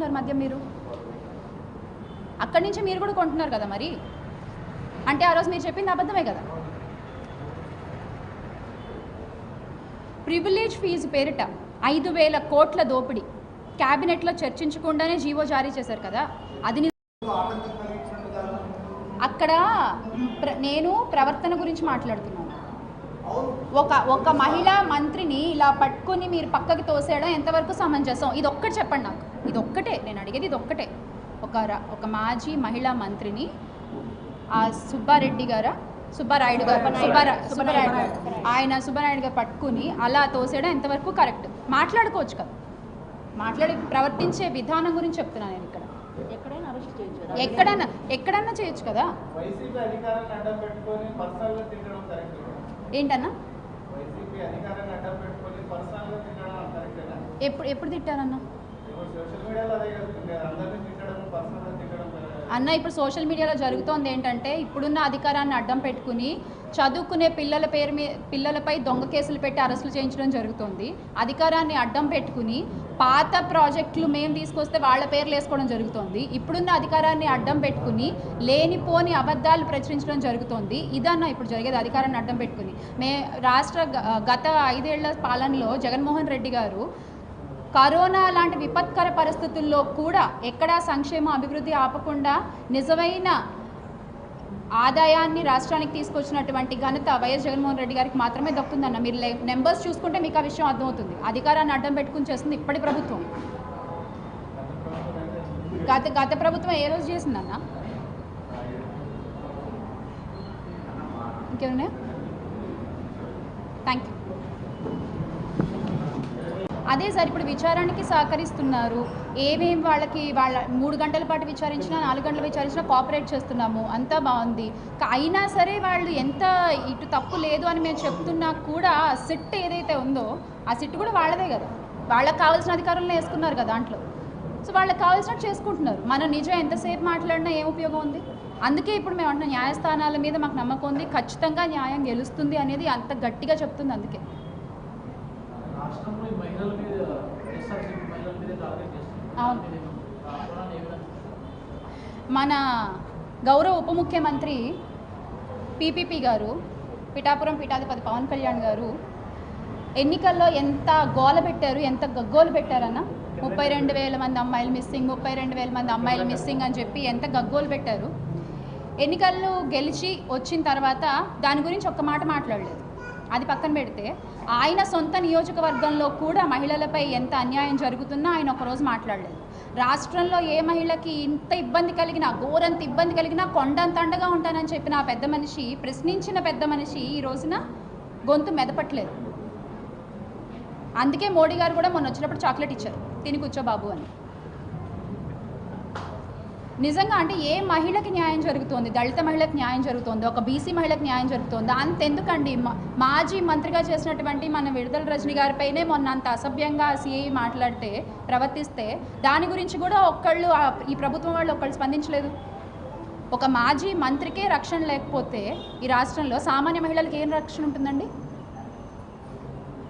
కొంటున్నారు మద్యం మీరు? అక్కడి నుంచి మీరు కూడా కొంటున్నారు కదా మరి? అంటే ఆ రోజు మీరు చెప్పింది అబద్ధమే కదా? ప్రివిలేజ్ ఫీజు పేరిట ఐదు వేల కోట్ల దోపిడీ క్యాబినెట్లో చర్చించకుండానే జీవో జారీ చేశారు కదా? అది అక్కడ నేను ప్రవర్తన గురించి మాట్లాడుతున్నాను. ఒక ఒక మహిళా మంత్రిని ఇలా పట్టుకొని మీరు పక్కకి తోసేయడం ఎంతవరకు సమంజసం? ఇది ఒక్కటి చెప్పండి నాకు. ఇది ఒక్కటే నేను అడిగేది ఇది ఒక్కటే ఒక ఒక మాజీ మహిళా మంత్రిని ఆ సుబ్బారెడ్డి గారా? సుబ్బారాయుడు గారు. సుబ్బారా సుబ్బారాయుడు. గారు. ఆయన సుబ్బారాయుడు గారు పట్టుకుని అలా తోసేయడం ఎంతవరకు కరెక్ట్? మాట్లాడుకోవచ్చు కదా. మాట్లాడి ప్రవర్తించే విధానం గురించి చెప్తున్నాను నేను ఇక్కడ. ఎక్కడైనా అరెస్ట్ చేయొచ్చు కదా. ఎక్కడన్నా ఎక్కడన్నా చేయొచ్చు కదా. ఏంటన్నా? ఎప్పుడు ఎప్పుడు తిట్టారన్నా? అన్న ఇప్పుడు సోషల్ మీడియాలో జరుగుతోంది ఏంటంటే ఇప్పుడున్న అధికారాన్ని అడ్డం పెట్టుకుని చదువుకునే పిల్లల పేరు మీ పిల్లలపై దొంగ కేసులు పెట్టి అరెస్టులు చేయించడం జరుగుతుంది. అధికారాన్ని అడ్డం పెట్టుకుని పాత ప్రాజెక్టులు మేము తీసుకొస్తే వాళ్ళ పేర్లు వేసుకోవడం జరుగుతుంది. ఇప్పుడున్న అధికారాన్ని అడ్డం పెట్టుకుని లేనిపోని అబద్ధాలు ప్రచురించడం జరుగుతుంది. ఇదన్న ఇప్పుడు జరిగేది అధికారాన్ని అడ్డం పెట్టుకుని. మే రాష్ట్ర గ- గత ఐదేళ్ళ పాలనలో జగన్మోహన్ రెడ్డి గారు కరోనా లాంటి విపత్కర పరిస్థితుల్లో కూడా ఎక్కడా సంక్షేమ అభివృద్ధి ఆపకుండా నిజమైన ఆదాయాన్ని రాష్ట్రానికి తీసుకొచ్చినటువంటి ఘనత వైఎస్ జగన్మోహన్ రెడ్డి గారికి మాత్రమే దక్కుతుందన్న. మీరు నెంబర్స్ చూసుకుంటే మీకు ఆ విషయం అర్థమవుతుంది. అధికారాన్ని అడ్డం పెట్టుకుని చేస్తుంది ఇప్పటి ప్రభుత్వం. గత గత ప్రభుత్వం ఏ రోజు చేసిందన్న? ఇంకేమున్నాయా? థ్యాంక్ యూ అదే సార్ ఇప్పుడు విచారానికి సహకరిస్తున్నారు. ఏమేం వాళ్ళకి వాళ్ళ మూడు గంటల పాటు విచారించినా నాలుగు గంటలు విచారించినా కోఆపరేట్ చేస్తున్నాము. అంతా బాగుంది. అయినా సరే వాళ్ళు ఎంత ఇటు తప్పు లేదు అని మేము చెప్తున్నా కూడా ఆ సిట్ ఏదైతే ఉందో ఆ సిట్ కూడా వాళ్ళదే కదా. వాళ్ళకి కావాల్సిన అధికారులను వేసుకున్నారు కదా దాంట్లో. సో వాళ్ళకి కావాల్సినట్టు చేసుకుంటున్నారు. మనం నిజం ఎంతసేపు మాట్లాడినా ఏం ఉపయోగం ఉంది? అందుకే ఇప్పుడు మేము అంటున్నాం న్యాయస్థానాల మీద మాకు నమ్మకం ఉంది ఖచ్చితంగా న్యాయం గెలుస్తుంది అనేది అంత గట్టిగా చెప్తుంది అందుకే. రాష్ట్రంలో ఈ మహిళల మీద మహిళల మీద టార్గెట్ చేస్తున్నారు. మన గౌరవ ఉప ముఖ్యమంత్రి పీపీపీ గారు పిఠాపురం పీఠాధిపతి పవన్ కళ్యాణ్ గారు ఎన్నికల్లో ఎంత గోల పెట్టారు ఎంత గగ్గోలు పెట్టారన్న ముప్పై రెండు వేల మంది అమ్మాయిలు మిస్సింగ్ ముప్పై రెండు వేల మంది అమ్మాయిలు మిస్సింగ్ అని చెప్పి ఎంత గగ్గోలు పెట్టారు. ఎన్నికల్లో గెలిచి వచ్చిన తర్వాత దాని గురించి ఒక్క మాట మాట్లాడలేదు. అది పక్కన పెడితే ఆయన సొంత నియోజకవర్గంలో కూడా మహిళలపై ఎంత అన్యాయం జరుగుతున్నా ఆయన ఒకరోజు మాట్లాడలేదు. రాష్ట్రంలో ఏ మహిళకి ఇంత ఇబ్బంది కలిగినా ఘోరంత ఇబ్బంది కలిగినా కొండంత అండగా ఉంటానని చెప్పిన ఆ పెద్ద మనిషి ప్రశ్నించిన పెద్ద మనిషి ఈ రోజున గొంతు మెదపట్లేదు. అందుకే మోడీ గారు కూడా మొన్న వచ్చినప్పుడు చాక్లెట్ ఇచ్చారు. తిని కూర్చో బాబు అని. నిజంగా అంటే ఏ మహిళకి న్యాయం జరుగుతోంది? దళిత మహిళకి న్యాయం జరుగుతోంది? ఒక బీసీ మహిళకి న్యాయం జరుగుతోంది? అంతెందుకండి. మా- మాజీ మంత్రిగా చేసినటువంటి మన విడుదల రజని గారిపైనే మొన్న అంత అసభ్యంగా సిఐ మాట్లాడితే ప్రవర్తిస్తే దాని గురించి కూడా ఒక్కళ్ళు ఈ ప్రభుత్వం వాళ్ళు ఒక్కళ్ళు స్పందించలేదు. ఒక మాజీ మంత్రికే రక్షణ లేకపోతే ఈ రాష్ట్రంలో సామాన్య మహిళలకు ఏం రక్షణ ఉంటుందండి?